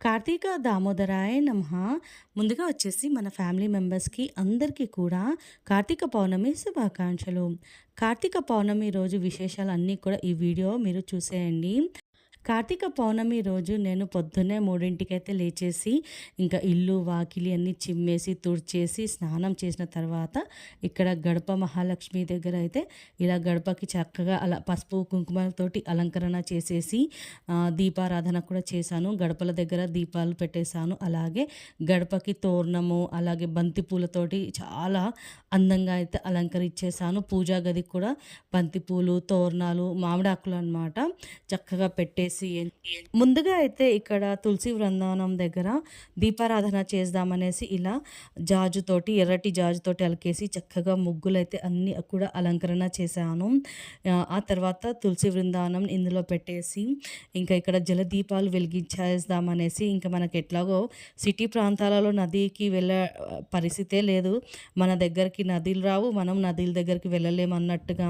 కార్తీక దామోదరాయ నమ. ముందుగా వచ్చేసి మన ఫ్యామిలీ మెంబర్స్కి అందరికీ కూడా కార్తీక పౌర్ణమి శుభాకాంక్షలు. కార్తీక పౌర్ణమి రోజు విశేషాలు అన్నీ కూడా ఈ వీడియో మీరు చూసేయండి. కార్తీక పౌర్ణమి రోజు నేను పొద్దున్నే మూడింటికైతే లేచేసి ఇంకా ఇల్లు వాకిలి అన్నీ చిమ్మేసి తుడిచేసి స్నానం చేసిన తర్వాత ఇక్కడ గడప మహాలక్ష్మి దగ్గర అయితే ఇలా గడపకి చక్కగా అలా పసుపు కుంకుమతోటి అలంకరణ చేసేసి దీపారాధన కూడా చేశాను. గడపల దగ్గర దీపాలు పెట్టేశాను. అలాగే గడపకి తోరణము అలాగే బంతి పూలతోటి చాలా అందంగా అయితే అలంకరించేశాను. పూజా గదికి కూడా బంతి పూలు తోరణాలు మామిడాకులు అన్నమాట చక్కగా పెట్టేసి ముందుగా అయితే ఇక్కడ తులసి వృందావనం దగ్గర దీపారాధన చేద్దామనేసి ఇలా జాజుతోటి ఎర్రటి జాజుతోటి అలకేసి చక్కగా ముగ్గులు అయితే అన్ని కూడా అలంకరణ చేశాను. ఆ, తర్వాత తులసి వృందావనం ఇందులో పెట్టేసి ఇంకా ఇక్కడ జల దీపాలు వెలిగించేద్దామనేసి ఇంకా మనకి ఎట్లాగో సిటీ ప్రాంతాలలో నదికి వెళ్ళ పరిస్థితే లేదు. మన దగ్గరికి నదులు రావు మనం నదుల దగ్గరికి వెళ్ళలేము అన్నట్టుగా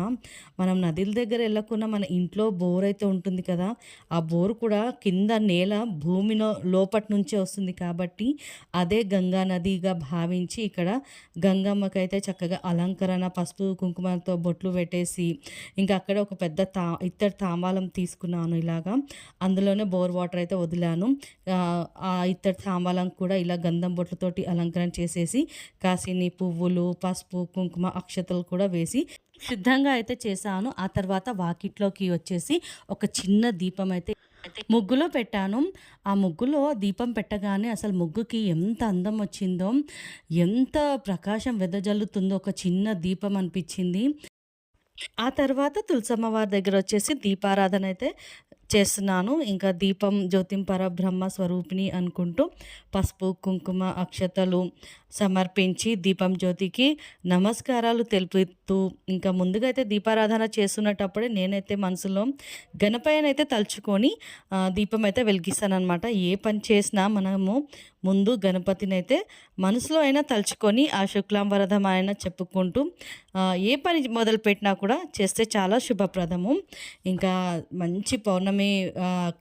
మనం నదుల దగ్గర వెళ్ళకుండా మన ఇంట్లో బోర్ అయితే ఉంటుంది కదా ఆ బోరు కూడా కింద నేల భూమిలో లోపటి నుంచే వస్తుంది కాబట్టి అదే గంగా నదిగా భావించి ఇక్కడ గంగమ్మకైతే చక్కగా అలంకరణ పసుపు కుంకుమతో బొట్లు పెట్టేసి ఇంకా అక్కడ ఒక పెద్ద తా ఇత్తడి తాంబాలం తీసుకున్నాను ఇలాగా. అందులోనే బోర్ వాటర్ అయితే వదిలాను. ఆ, ఆ ఇత్తడి తాంబాలం కూడా ఇలా గంధం బొట్లతోటి అలంకరణ చేసేసి కాసిని పువ్వులు పసుపు కుంకుమ అక్షతలు కూడా వేసి సిద్ధంగా అయితే చేశాను. ఆ తర్వాత వాకిట్లోకి వచ్చేసి ఒక చిన్న దీపం అయితే ముగ్గులో పెట్టాను. ఆ ముగ్గులో దీపం పెట్టగానే అసలు ముగ్గుకి ఎంత అందం వచ్చిందో ఎంత ప్రకాశం వెదజల్లుతుందో ఒక చిన్న దీపం అనిపించింది. ఆ తర్వాత తులసమ్మ వారి దగ్గర వచ్చేసి దీపారాధన అయితే చేస్తున్నాను. ఇంకా దీపం జ్యోతింపర బ్రహ్మ స్వరూపిణి అనుకుంటూ పసుపు కుంకుమ అక్షతలు సమర్పించి దీపం జ్యోతికి నమస్కారాలు తెలుపుతూ ఇంకా ముందుగా అయితే దీపారాధన చేస్తున్నటప్పుడే నేనైతే మనసులో గణపయ్యనైతే తలుచుకొని దీపం అయితే వెలిగిస్తానమాట ఏ పని చేసినా మనము ముందు గణపతిని అయితే మనసులో అయినా తలుచుకొని ఆ శుక్లాం వరదం ఆయన చెప్పుకుంటూ ఏ పని మొదలుపెట్టినా కూడా చేస్తే చాలా శుభప్రదము. ఇంకా మంచి పౌర్ణమి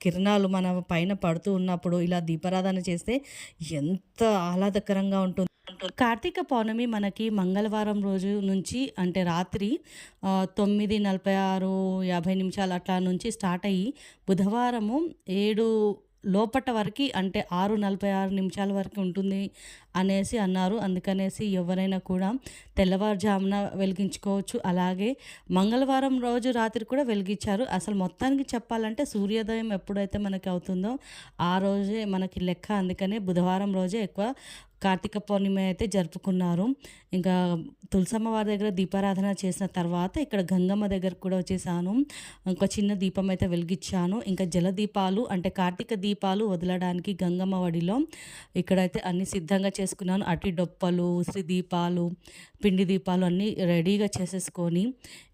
కిరణాలు మన పైన పడుతూ ఉన్నప్పుడు ఇలా దీపారాధన చేస్తే ఎంత ఆహ్లాదకరంగా ఉంటుంది. కార్తీక పౌర్ణమి మనకి మంగళవారం రోజు నుంచి అంటే రాత్రి తొమ్మిది నలభై ఆరు యాభై నిమిషాలు అట్లా నుంచి స్టార్ట్ అయ్యి బుధవారము ఏడు లోపట వరకు అంటే ఆరు నలభై ఆరు నిమిషాల వరకు ఉంటుంది. అనేసి అన్నారు. అందుకనేసి ఎవరైనా కూడా తెల్లవారుజామున వెలిగించుకోవచ్చు. అలాగే మంగళవారం రోజు రాత్రి కూడా వెలిగించారు. అసలు మొత్తానికి చెప్పాలంటే సూర్యోదయం ఎప్పుడైతే మనకి అవుతుందో ఆ రోజే మనకి లెక్క. అందుకనే బుధవారం రోజే ఎక్కువ కార్తీక పౌర్ణిమ అయితే జరుపుకున్నారు. ఇంకా తులసమ్మ వారి దగ్గర దీపారాధన చేసిన తర్వాత ఇక్కడ గంగమ్మ దగ్గర కూడా వచ్చేసాను. ఒక చిన్న దీపం అయితే వెలిగించాను. ఇంకా జల దీపాలు అంటే కార్తీక దీపాలు వదలడానికి గంగమ్మ వడిలో ఇక్కడైతే అన్ని సిద్ధంగా చేసుకున్నాను. అట్టి డొప్పలు ఉసిరి దీపాలు పిండి దీపాలు అన్నీ రెడీగా చేసేసుకొని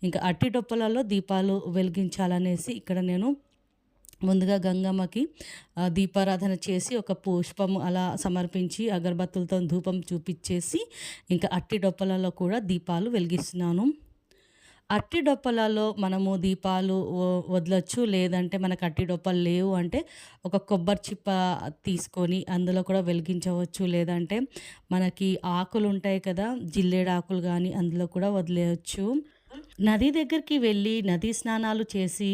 ఇంకా అట్టి డొప్పలలో దీపాలు వెలిగించాలనేసి ఇక్కడ నేను ముందుగా గంగమ్మకి దీపారాధన చేసి ఒక పుష్పం అలా సమర్పించి అగరబత్తులతో ధూపం చూపించేసి ఇంకా అట్టి డొప్పలలో కూడా దీపాలు వెలిగిస్తున్నాను. అట్టి డొప్పలలో మనము దీపాలు వదలొచ్చు లేదంటే మనకు అట్టి డొప్పలు లేవు అంటే ఒక కొబ్బరి చిప్ప తీసుకొని అందులో కూడా వెలిగించవచ్చు. లేదంటే మనకి ఆకులు ఉంటాయి కదా జిల్లేడు ఆకులు కానీ అందులో కూడా వదిలేయచ్చు. నది దగ్గరికి వెళ్ళి నదీ స్నానాలు చేసి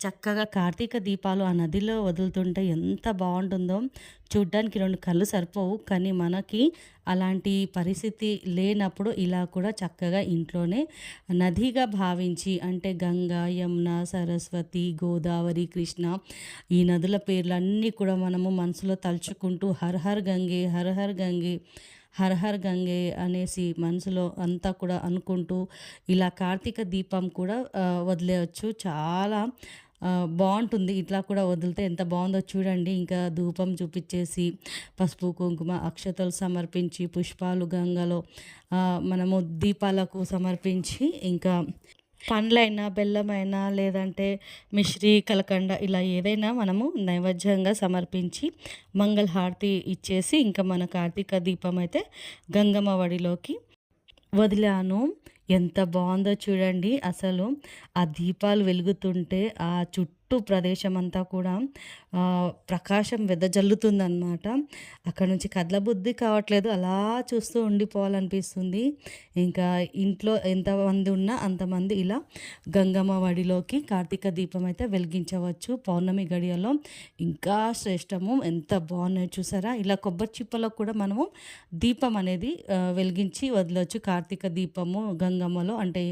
చక్కగా కార్తీక దీపాలు ఆ నదిలో వదులుతుంటే ఎంత బాగుంటుందో. చూడ్డానికి రెండు కళ్ళు సరిపోవు కానీ మనకి అలాంటి పరిస్థితి లేనప్పుడు ఇలా కూడా చక్కగా ఇంట్లోనే నదిగా భావించి అంటే గంగా యమున సరస్వతి గోదావరి కృష్ణ ఈ నదుల పేర్లన్నీ కూడా మనము మనసులో తలుచుకుంటూ హర్ హర్ గంగే హర్ హర్ గంగే హర్ హర్ గంగే అనేసి మనసులో అంతా కూడా అనుకుంటూ ఇలా కార్తీక దీపం కూడా వదిలేయచ్చు. చాలా బాగుంటుంది. ఇట్లా కూడా వదిలితే ఎంత బాగుందో చూడండి. ఇంకా ధూపం చూపించేసి పసుపు కుంకుమ అక్షతలు సమర్పించి పుష్పాలు గంగలో మనము దీపాలకు సమర్పించి ఇంకా పండ్లైనా బెల్లమైనా లేదంటే మిశ్రీ కలకండ ఇలా ఏదైనా మనము నైవేద్యంగా సమర్పించి మంగళహారతి ఇచ్చేసి ఇంకా మన కార్తీక దీపం అయితే గంగమ్మ వడిలోకి వదిలాను. ఎంత బాగుందో చూడండి. అసలు ఆ దీపాలు వెలుగుతుంటే ఆ చుట్టూ చుట్టూ ప్రదేశం అంతా కూడా ప్రకాశం ప్రకాశం వెదజల్లుతుందన్నమాట. అక్కడ నుంచి కదలబుద్ధి కావట్లేదు. అలా చూస్తూ ఉండిపోవాలనిపిస్తుంది. ఇంకా ఇంట్లో ఎంతమంది ఉన్నా అంతమంది ఇలా గంగమ్మ వడిలోకి కార్తీక దీపం అయితే వెలిగించవచ్చు. పౌర్ణమి గడియలో ఇంకా శ్రేష్టము. ఎంత బాగున్నాయి చూసారా? ఇలా కొబ్బరి చిప్పలో కూడా మనము దీపం అనేది వెలిగించి వదలవచ్చు కార్తీక దీపము గంగమ్మలో అంటే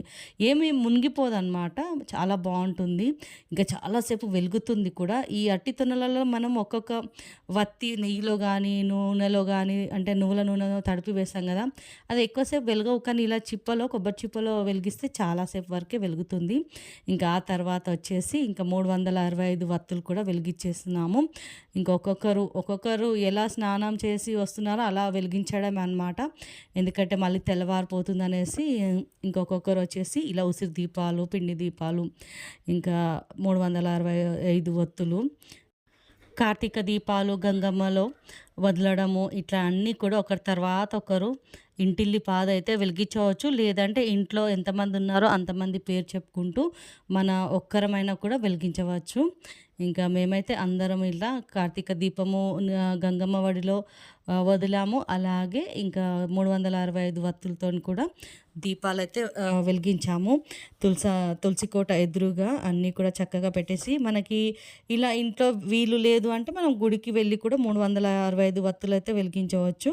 ఏమి మునిగిపోదన్నమాట. చాలా బాగుంటుంది. ఇంకా చాలా చాలాసేపు వెలుగుతుంది కూడా. ఈ అట్టి తొనలలో మనం ఒక్కొక్క వత్తి నెయ్యిలో కానీ నూనెలో కానీ అంటే నువ్వుల నూనెలో తడిపి వేస్తాం కదా. అది ఎక్కువసేపు వెలగవు కానీ ఇలా చిప్పలో కొబ్బరి చిప్పలో వెలిగిస్తే చాలాసేపు వరకే వెలుగుతుంది. ఇంకా ఆ తర్వాత వచ్చేసి ఇంకా మూడు వందల అరవై ఐదు వత్తులు కూడా వెలిగించేస్తున్నాము ఇంకొక్కొక్కరు ఒక్కొక్కరు ఎలా స్నానం చేసి వస్తున్నారో అలా వెలిగించడం అనమాట ఎందుకంటే మళ్ళీ తెల్లవారిపోతుంది అనేసి ఇంకొక్కొక్కరు వచ్చేసి ఇలా ఉసిరి దీపాలు పిండి దీపాలు ఇంకా మూడు వందల అరవై ఐదు ఒత్తులు కార్తీక దీపాలు గంగమ్మలో వదలడము ఇట్లా అన్నీ కూడా ఒకరి తర్వాత ఒకరు ఇంటిల్లి పాద అయితే వెలిగించవచ్చు. లేదంటే ఇంట్లో ఎంతమంది ఉన్నారో అంతమంది పేరు చెప్పుకుంటూ మన ఒక్కరమైనా కూడా వెలిగించవచ్చు. ఇంకా మేమైతే అందరం ఇలా కార్తీక దీపము గంగమ్మ వడిలో వదిలాము. అలాగే ఇంకా మూడు వందల అరవై ఐదు వత్తులతో కూడా దీపాలు అయితే వెలిగించాము. తులసా తులసి కోట ఎదురుగా అన్నీ కూడా చక్కగా పెట్టేసి మనకి ఇలా ఇంట్లో వీలు లేదు అంటే మనం గుడికి వెళ్ళి కూడా మూడు వందల అరవై ఐదు వత్తులు అయితే వెలిగించవచ్చు.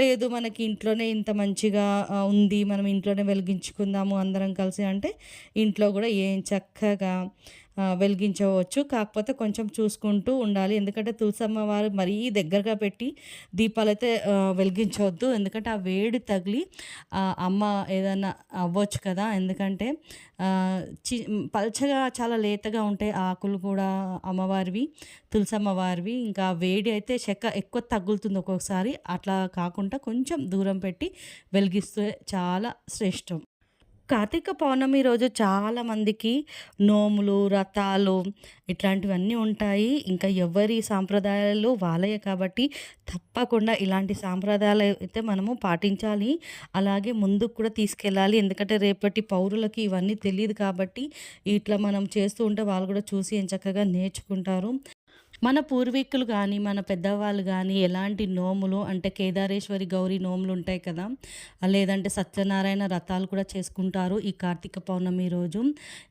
లేదు మనకి ఇంట్లోనే ఇంత మంచిగా ఉంది మనం ఇంట్లోనే వెలిగించుకుందాము అందరం కలిసి అంటే ఇంట్లో కూడా ఏం చక్కగా వెలిగించవచ్చు. కాకపోతే కొంచెం చూసుకుంటూ ఉండాలి. ఎందుకంటే తులసమ్మ వారు మరీ దగ్గరగా పెట్టి దీపాలు అయితే వెలిగించవద్దు. ఎందుకంటే ఆ వేడి తగిలి అమ్మ ఏదైనా అవ్వచ్చు కదా. ఎందుకంటే చి పల్చగా చాలా లేతగా ఉంటాయి ఆకులు కూడా అమ్మవారివి తులసమ్మ వారివి. ఇంకా వేడి అయితే చెక్క ఎక్కువ తగులుతుంది ఒక్కొక్కసారి. అట్లా కాకుండా కొంచెం దూరం పెట్టి వెలిగిస్తే చాలా శ్రేష్టం. కార్తీక పౌర్ణమి రోజు చాలా మందికి నోములు వ్రతాలు ఇట్లాంటివన్నీ ఉంటాయి. ఇంకా ఎవరి సాంప్రదాయాలు వాళ్ళే కాబట్టి తప్పకుండా ఇలాంటి సాంప్రదాయాలు అయితే మనము పాటించాలి. అలాగే ముందుకు కూడా తీసుకెళ్ళాలి. ఎందుకంటే రేపటి పౌరులకి ఇవన్నీ తెలియదు కాబట్టి ఇట్లా మనం చేస్తూ ఉంటే వాళ్ళు కూడా చూసి చక్కగా నేర్చుకుంటారు. మన పూర్వీకులు కానీ మన పెద్దవాళ్ళు కానీ ఎలాంటి నోములు అంటే కేదారేశ్వరి గౌరీ నోములు ఉంటాయి కదా లేదంటే సత్యనారాయణ రథాలు కూడా చేసుకుంటారు ఈ కార్తీక పౌర్ణమి రోజు.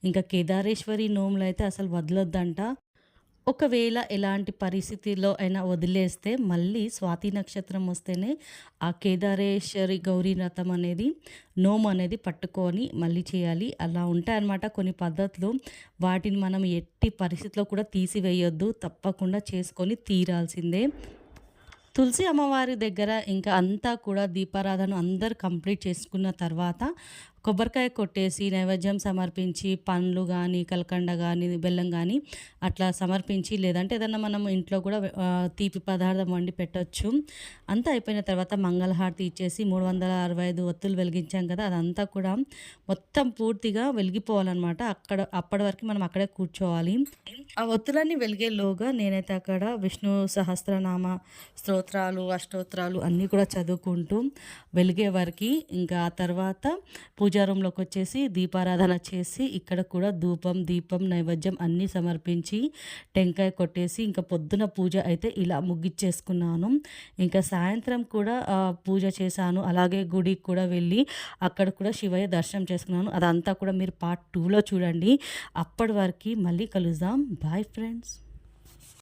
ఇంకా కేదారేశ్వరి నోములు అయితే అసలు వదలొద్దంట. ఒకవేళ ఎలాంటి పరిస్థితిలో అయినా వదిలేస్తే మళ్ళీ స్వాతి నక్షత్రం వస్తేనే ఆ కేదారేశ్వరి గౌరీ వ్రతం అనేది నోము అనేది పట్టుకొని మళ్ళీ చేయాలి. అలా ఉంటాయన్నమాట కొన్ని పద్ధతులు. వాటిని మనం ఎట్టి పరిస్థితిలో కూడా తీసివేయొద్దు. తప్పకుండా చేసుకొని తీరాల్సిందే. తులసి అమ్మవారి దగ్గర ఇంకా అంతా కూడా దీపారాధన అందరు కంప్లీట్ చేసుకున్న తర్వాత కొబ్బరికాయ కొట్టేసి నైవేద్యం సమర్పించి పండ్లు కానీ కలకండ కానీ బెల్లం కానీ అట్లా సమర్పించి లేదంటే ఏదన్నా మనం ఇంట్లో కూడా తీపి పదార్థం వండి పెట్టొచ్చు. అంతా అయిపోయిన తర్వాత మంగళహారతి ఇచ్చేసి మూడు వందల అరవై ఐదు ఒత్తులు వెలిగించాం కదా అదంతా కూడా మొత్తం పూర్తిగా వెలిగిపోవాలన్నమాట. అక్కడ అప్పటి వరకు మనం అక్కడే కూర్చోవాలి. ఆ ఒత్తులన్నీ వెలిగేలోగా నేనైతే అక్కడ విష్ణు సహస్రనామ స్తోత్రాలు అష్టోత్రాలు అన్నీ కూడా చదువుకుంటూ వెలిగే వరకు ఇంకా ఆ తర్వాత పూజ రూమ్లోకి వచ్చేసి దీపారాధన చేసి ఇక్కడ కూడా ధూపం దీపం నైవేద్యం అన్నీ సమర్పించి టెంకాయ కొట్టేసి ఇంకా పొద్దున పూజ అయితే ఇలా ముగ్గిచ్చేసుకున్నాను ఇంకా సాయంత్రం కూడా పూజ చేశాను. అలాగే గుడికి కూడా వెళ్ళి అక్కడ కూడా శివయ్య దర్శనం చేసుకున్నాను. అదంతా కూడా మీరు పార్ట్ టూలో చూడండి. అప్పటి వరకు మళ్ళీ కలుద్దాం. Bye friends